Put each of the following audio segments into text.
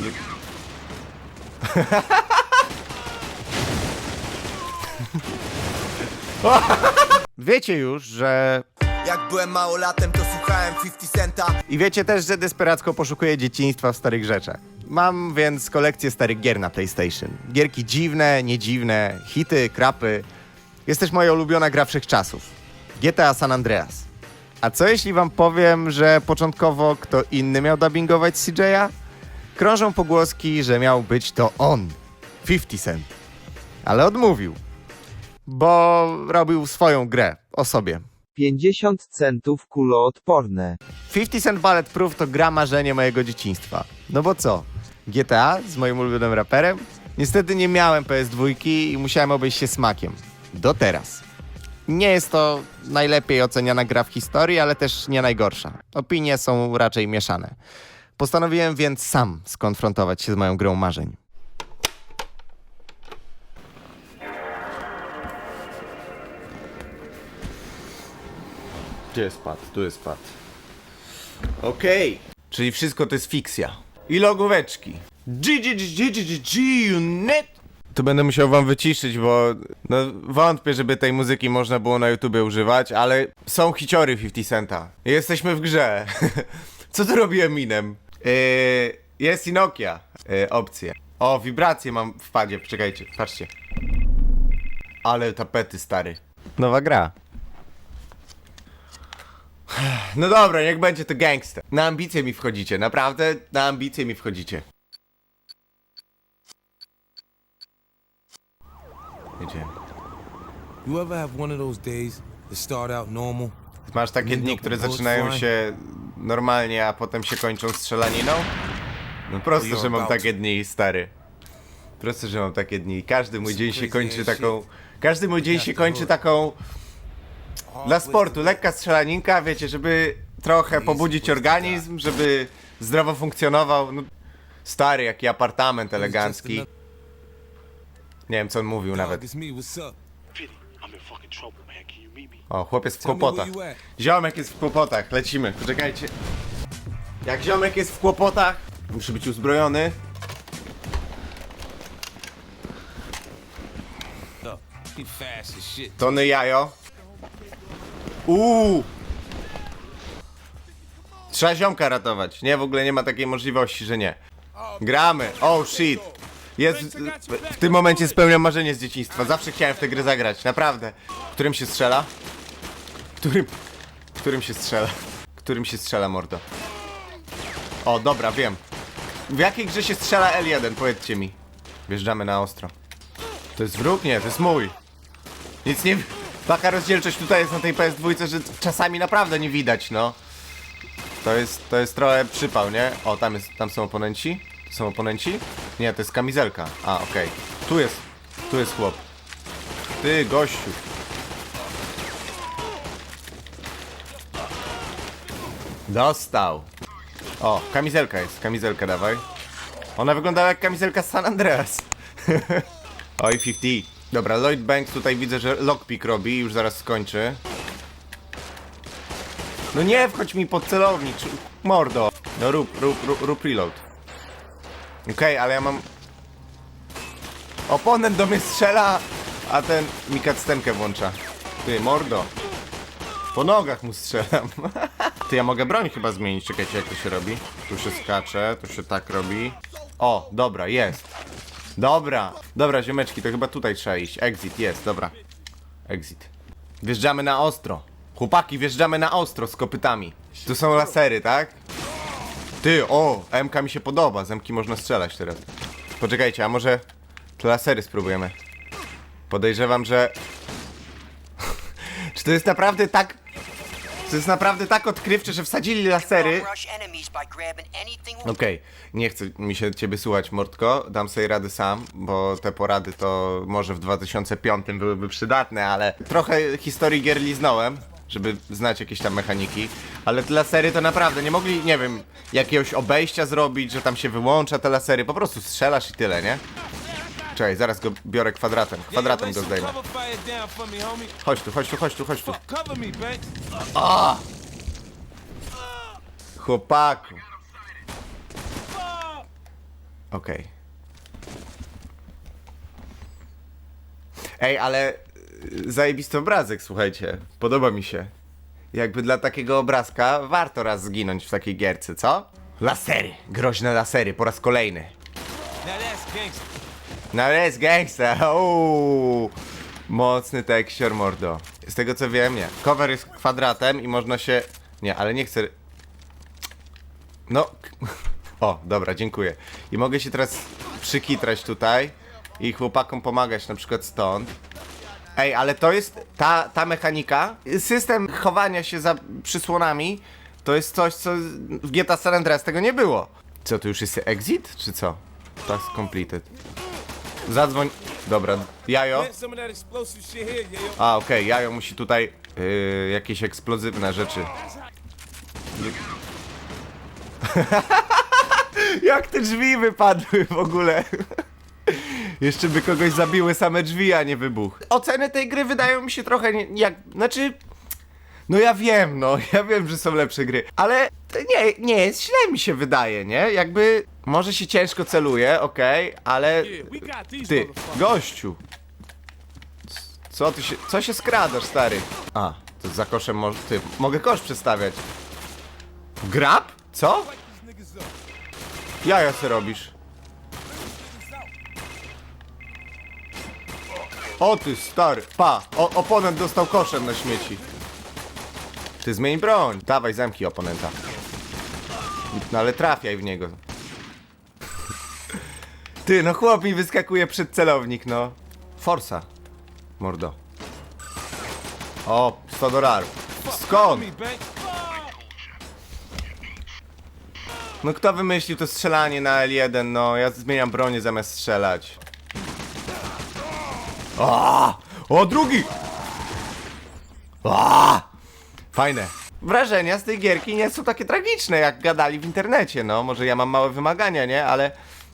Wiecie już, że Jak byłem małolatem, to słuchałem 50 Centa I wiecie też, że desperacko poszukuję dzieciństwa w starych rzeczach. Mam więc kolekcję starych gier na PlayStation. Gierki dziwne, niedziwne, hity, krapy. Jest też moja ulubiona gra wszechczasów. GTA San Andreas. A co jeśli wam powiem, że początkowo kto inny miał dubbingować CJ'a? Krążą pogłoski, że miał być to on, 50 Cent. Ale odmówił, bo robił swoją grę o sobie. 50 centów kuloodporne. 50 Cent Ballet Proof to gra marzenie mojego dzieciństwa. No bo co? GTA z moim ulubionym raperem? Niestety nie miałem PS2 i musiałem obejść się smakiem. Do teraz. Nie jest to najlepiej oceniana gra w historii, ale też nie najgorsza. Opinie są raczej mieszane. Postanowiłem więc sam skonfrontować się z moją grą marzeń. Gdzie jest pad? Tu jest pad. Okej. Czyli wszystko to jest fikcja. I logóweczki. GGGGGGUNET Tu będę musiał wam wyciszyć, bo no, wątpię, żeby tej muzyki można było na YouTubie używać, ale są hiciory 50 Centa. Jesteśmy w grze. Co tu robi Eminem? Yy, jest i Nokia. Yy, opcje. O, wibracje mam w padzie. Czekajcie, patrzcie. Ale tapety, stary. Nowa gra. No dobra, niech będzie to gangster. Na ambicje mi wchodzicie, naprawdę na ambicje mi wchodzicie. Jedziemy. You ever have one of those days that start out normal? Masz takie dni, które zaczynają się normalnie, a potem się kończą strzelaniną? No proste, że mam takie dni, stary. Proste, że mam takie dni. Każdy mój dzień się kończy taką... Każdy mój dzień się kończy taką... Dla sportu, lekka strzelaninka, wiecie, żeby trochę pobudzić organizm, żeby zdrowo funkcjonował. No, stary, jaki apartament elegancki. Nie wiem, co on mówił nawet. O, chłopiec w kłopotach. Ziomek jest w kłopotach, lecimy, poczekajcie. Jak ziomek jest w kłopotach, muszę być uzbrojony. Tony jajo. Uuu! Trzeba ziomka ratować. Nie, w ogóle nie ma takiej możliwości, że nie. Gramy. Oh shit. Jest, w, w tym momencie spełniam marzenie z dzieciństwa. Zawsze chciałem w tę grę zagrać, naprawdę. Którym się strzela? Którym, którym się strzela? Którym się strzela, mordo? O, dobra, wiem. W jakiej grze się strzela L1? Powiedzcie mi. Wjeżdżamy na ostro. To jest wróg? Nie, to jest mój. Nic nie... Taka rozdzielczość tutaj jest na tej PS2, że czasami naprawdę nie widać, no. To jest, to jest trochę przypał, nie? O, tam, jest, tam są oponenci? Tu są oponenci? Nie, to jest kamizelka. A, okej. Tu jest, tu jest chłop. Ty, gościu. Dostał. O, kamizelka jest, kamizelka dawaj. Ona wyglądała jak kamizelka San Andreas. Oj, 50. Dobra, Lloyd Banks tutaj widzę, że lockpick robi już zaraz skończy. No nie wchodź mi pod celownik, mordo. No rób, rób, rób, rób reload. Okej, ale ja mam... Oponent do mnie strzela, a ten mi cutscenkę włącza. Ty, mordo. Po nogach mu strzelam. Ty, ja mogę broń chyba zmienić, czekajcie jak to się robi. Tu się skacze, tu się tak robi. O, dobra, jest. Dobra, dobra, ziomeczki, to chyba tutaj trzeba iść. Exit, jest, dobra. Exit. Wjeżdżamy na ostro. Chłopaki, wjeżdżamy na ostro z kopytami. Tu są lasery, tak? Ty, o, MK mi się podoba, z MK można strzelać teraz. Poczekajcie, a może te lasery spróbujemy. Podejrzewam, że... Czy to jest naprawdę tak... To jest naprawdę tak odkrywcze, że wsadzili lasery Okej, nie chcę mi się ciebie słuchać, Mordko. Dam sobie rady sam, bo te porady to może w 2005 byłyby przydatne, ale trochę historii gier liznąłem, żeby znać jakieś tam mechaniki. Ale te lasery to naprawdę nie mogli, nie wiem, jakiegoś obejścia zrobić, że tam się wyłącza te lasery. Po prostu strzelasz i tyle, nie? Czekaj, zaraz go biorę kwadratem. Kwadratem go zdejmę. Chodź tu, chodź tu, chodź tu, chodź tu. Banks. Chłopaku. Okej. Ej, ale y, zajebisty obrazek, słuchajcie. Podoba mi się. Jakby dla takiego obrazka warto raz zginąć w takiej gierce, co? Lasery, groźne lasery, po raz kolejny. Now that's gangster. No jest gangsta, uuu. Mocny tekścior, mordo. Z tego co wiem, nie. Cover jest kwadratem i można się... Nie, ale nie chcę... No... O, dobra, dziękuję. I mogę się teraz przykitrać tutaj i chłopakom pomagać na przykład stąd. Ej, ale to jest ta, ta mechanika, system chowania się za przysłonami, to jest coś, co w GTA San Andreas tego nie było. Co, to już jest exit, czy co? Task completed. Zadzwoń. Dobra, jajo. A, okej, jajo musi tutaj yy, jakieś eksplozywne rzeczy. Jak te drzwi wypadły w ogóle? Jeszcze by kogoś zabiły same drzwi, a nie wybuch. Oceny tej gry wydają mi się trochę nie, jak. Znaczy. No ja wiem, no, ja wiem, że są lepsze gry, ale nie, nie jest źle mi się wydaje, nie? Jakby może się ciężko celuje, okej, ale ty, gościu. Co ty się, co się skradasz, stary? A, to za koszem może, ty, mogę kosz przestawiać. Grab? Co? Jaja se robisz. O ty stary, pa, o, oponent dostał koszem na śmieci. Ty zmień broń, dawaj zamknij oponenta. No ale trafiaj w niego. Ty, no chłop mi wyskakuje przed celownik, no. Forsa. Mordo. O, 100 dolarów. Skąd? No kto wymyślił to strzelanie na L1, no? Ja zmieniam bronię zamiast strzelać. O, o drugi! O, fajne. Wrażenia z tej gierki nie są takie tragiczne, jak gadali w internecie, no. Może ja mam małe wymagania, nie? Ale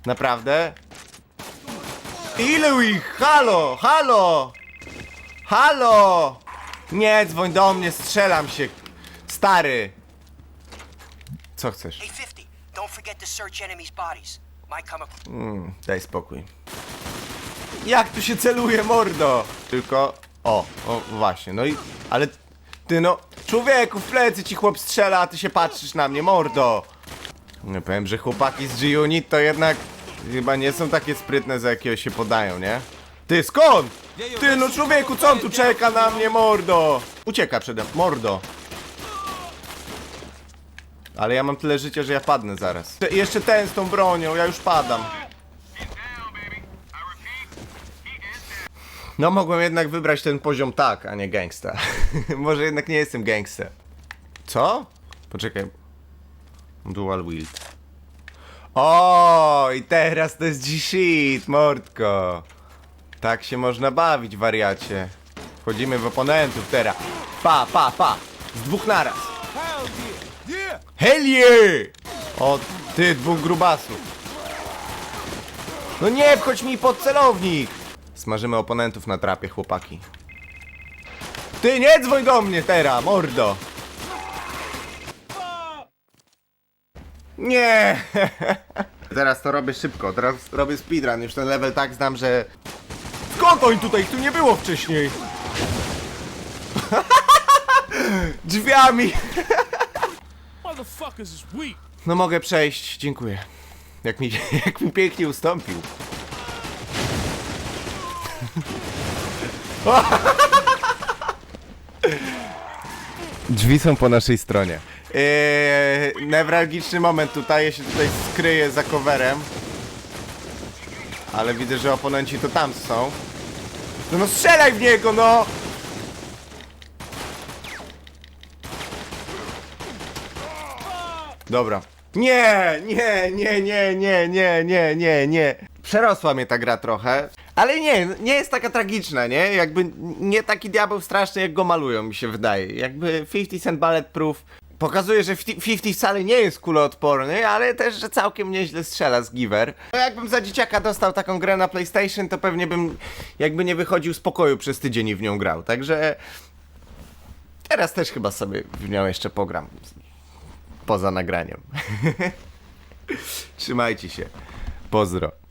naprawdę... Ile ich? Halo, halo! Halo! Nie dzwoń do mnie, strzelam się. Stary. Co chcesz? Hey, 50, don't forget to search enemies' bodies. Might come across. Mm, daj spokój. Jak tu się celuje, mordo? Tylko... O, o, właśnie, no i... Ale... Ty no... Człowieku, w plecy ci chłop strzela, a ty się patrzysz na mnie, mordo! Nie powiem, że chłopaki z G-Unit to jednak... Chyba nie są takie sprytne, za jakiego się podają, nie? Ty, skąd? Ty, no człowieku, co on tu czeka na mnie, mordo? Ucieka przede mną, mordo. Ale ja mam tyle życia, że ja padnę zaraz. Jeszcze ten z tą bronią, ja już padam. No mogłem jednak wybrać ten poziom tak, a nie gangsta. Może jednak nie jestem gangsta. Co? Poczekaj. Dual wield. O, i teraz to jest G-shit, mordko. Tak się można bawić, wariacie. Wchodzimy w oponentów teraz. Pa, pa, pa. Z dwóch naraz. Hell yeah. O, ty, dwóch grubasów. No nie, wchodź mi pod celownik! Smażymy oponentów na trapie, chłopaki. Ty, nie dzwoń do mnie teraz, mordo! Nie! Teraz to robię szybko, teraz robię speedrun, już ten level tak znam, że... Skąd oni tutaj? Ich tu nie było wcześniej! Drzwiami! Motherfuckers is weak. No mogę przejść, dziękuję. Jak mi, jak mi pięknie ustąpił. Drzwi są po naszej stronie. Eee, newralgiczny moment tutaj, ja się tutaj skryję za coverem. Ale widzę, że oponenci to tam są. No, no strzelaj w niego, no! Dobra. Nie, nie, nie, nie, nie, nie, nie, nie, nie. Przerosła mnie ta gra trochę. Ale nie, nie jest taka tragiczna, nie? Jakby nie taki diabeł straszny, jak go malują, mi się wydaje. Jakby 50 Cent Bulletproof pokazuje, że 50 wcale nie jest kuloodporny, ale też, że całkiem nieźle strzela z Giver. No Jakbym za dzieciaka dostał taką grę na PlayStation, to pewnie bym jakby nie wychodził z pokoju przez tydzień i w nią grał. Także teraz też chyba sobie w nią jeszcze pogram poza nagraniem. Trzymajcie się. Pozdro.